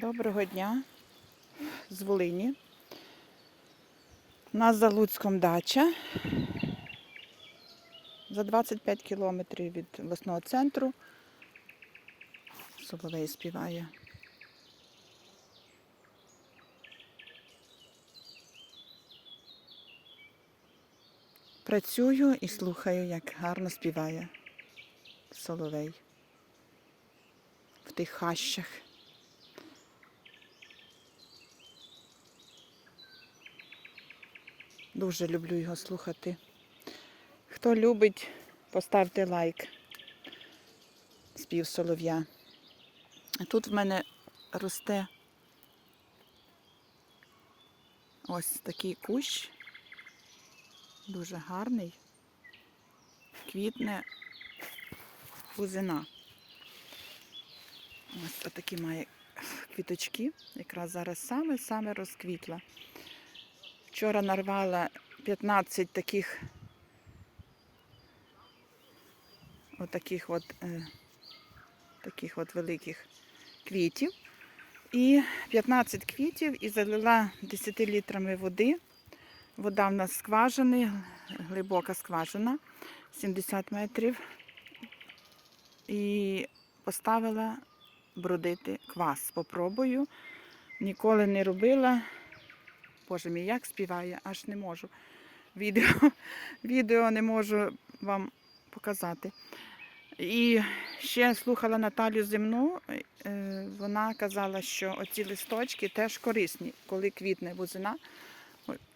Доброго дня з Волині. У нас за Луцьком дача. За 25 кілометрів від обласного центру. Соловей співає. Працюю і слухаю, як гарно співає Соловей в тих хащах. Дуже люблю його слухати. Хто любить, поставте лайк. Спів солов'я. Тут в мене росте ось такий кущ. Дуже гарний. Квітне бузина. Ось такі має квіточки. Якраз зараз саме-саме розквітла. Вчора нарвала 15 таких отаких от, е, таких от великих квітів. І 15 квітів і залила 10 літрами води. Вода в нас скважини, глибока скважина, 70 метрів. І поставила бродити квас. Попробую. Ніколи не робила. Боже мій, як співає, аж не можу. Відео, відео не можу вам показати. І ще слухала Наталю Земну. е, Вона казала, що оці листочки теж корисні, коли квітне бузина.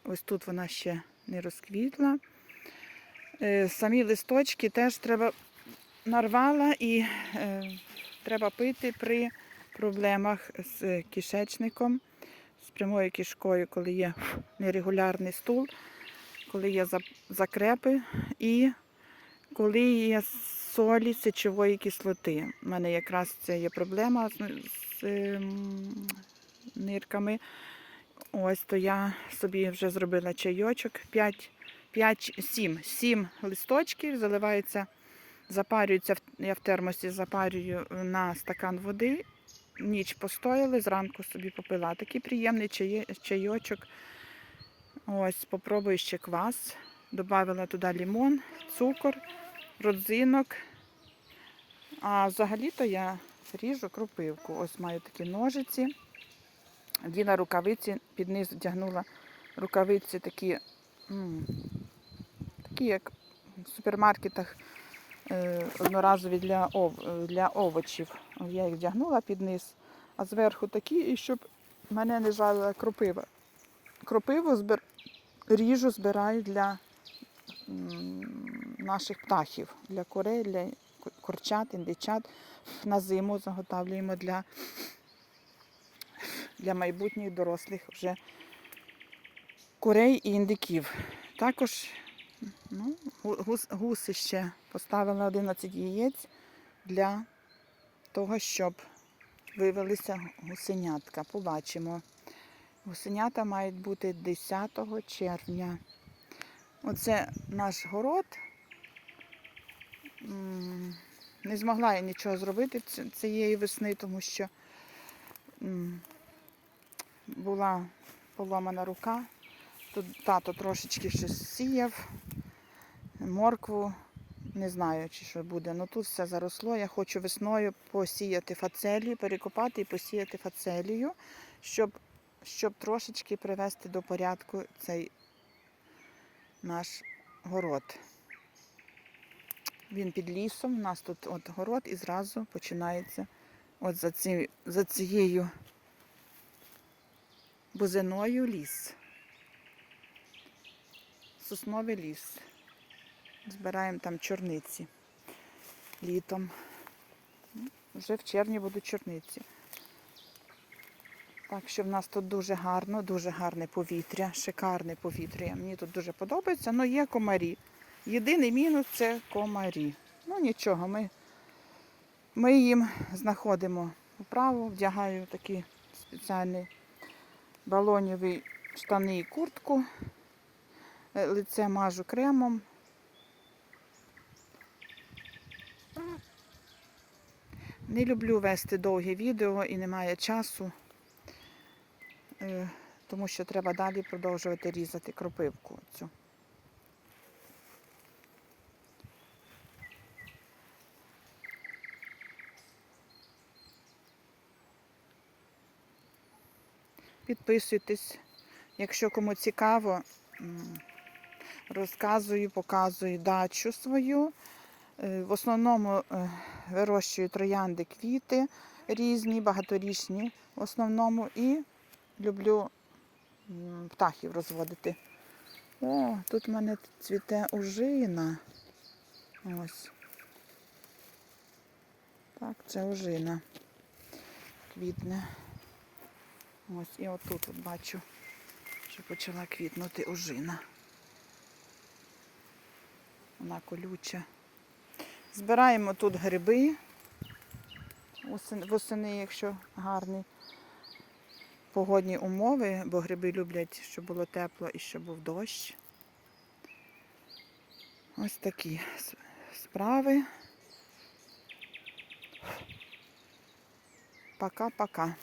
Ось тут вона ще не розквітла. Е, Самі листочки теж треба нарвала і е, треба пити при проблемах з кишечником, з прямою кишкою, коли є нерегулярний стул, коли є закрепи і коли є солі сечової кислоти. У мене якраз це є проблема з, ем, нирками. Ось то я собі вже зробила чайочок. 5, 5, 7, 7 листочків заливається, запарюється, я в термосі запарюю на стакан води. Ніч постояли, зранку собі попила. Такий приємний чайочок. Ось, попробую ще квас. Добавила туди лимон, цукор, родзинок. А взагалі-то я ріжу кропивку. Ось маю такі ножиці. Діла рукавиці, під низ вдягнула рукавиці такі, такі як в супермаркетах одноразові для, ов, е, для овочів. Я їх вдягнула під низ, а зверху такі, і щоб мене не жалила кропива. Кропиву збир... ріжу, збираю для наших птахів, для курей, для курчат, індичат. На зиму заготовлюємо для, для майбутніх дорослих вже курей і індиків. Також ну, гус, гуси ще поставила 11 яєць для того, щоб вивелися гусенятка. Побачимо. Гусенята мають бути 10 червня. Оце наш город. Не змогла я нічого зробити цієї весни, тому що була поломана рука. Тут тато трошечки щось сіяв, моркву. Не знаю, чи що буде. Ну тут все заросло. Я хочу весною посіяти фацелію, перекопати і посіяти фацелію, щоб, щоб трошечки привести до порядку цей наш город. Він під лісом, у нас тут от город і зразу починається от за, ці, за цією бузиною ліс. Сосновий ліс. Збираємо там чорниці літом. Ну, Вже в червні будуть чорниці. Так що в нас тут дуже гарно, дуже гарне повітря, шикарне повітря. Мені тут дуже подобається, але є комарі. Єдиний мінус це комарі. Ну нічого, ми, ми їм знаходимо управу, вдягаю такі спеціальні балоніві штани і куртку. Е, Лице мажу кремом. Не люблю вести довгі відео і немає часу. е, тому що треба далі продовжувати різати кропивку цю. Підписуйтесь, якщо кому цікаво, розказую, показую дачу свою. Е, В основному е, вирощую троянди квіти різні, багаторічні в основному. І люблю птахів розводити. О, тут в мене цвіте ожина. Ось. Так, це ожина. Квітне. Ось і отут от бачу, що почала квітнути ожина. Вона колюча. Збираємо тут гриби. Восени, якщо гарні погодні умови, бо гриби люблять, щоб було тепло і щоб був дощ. Ось такі справи. Пока-пока.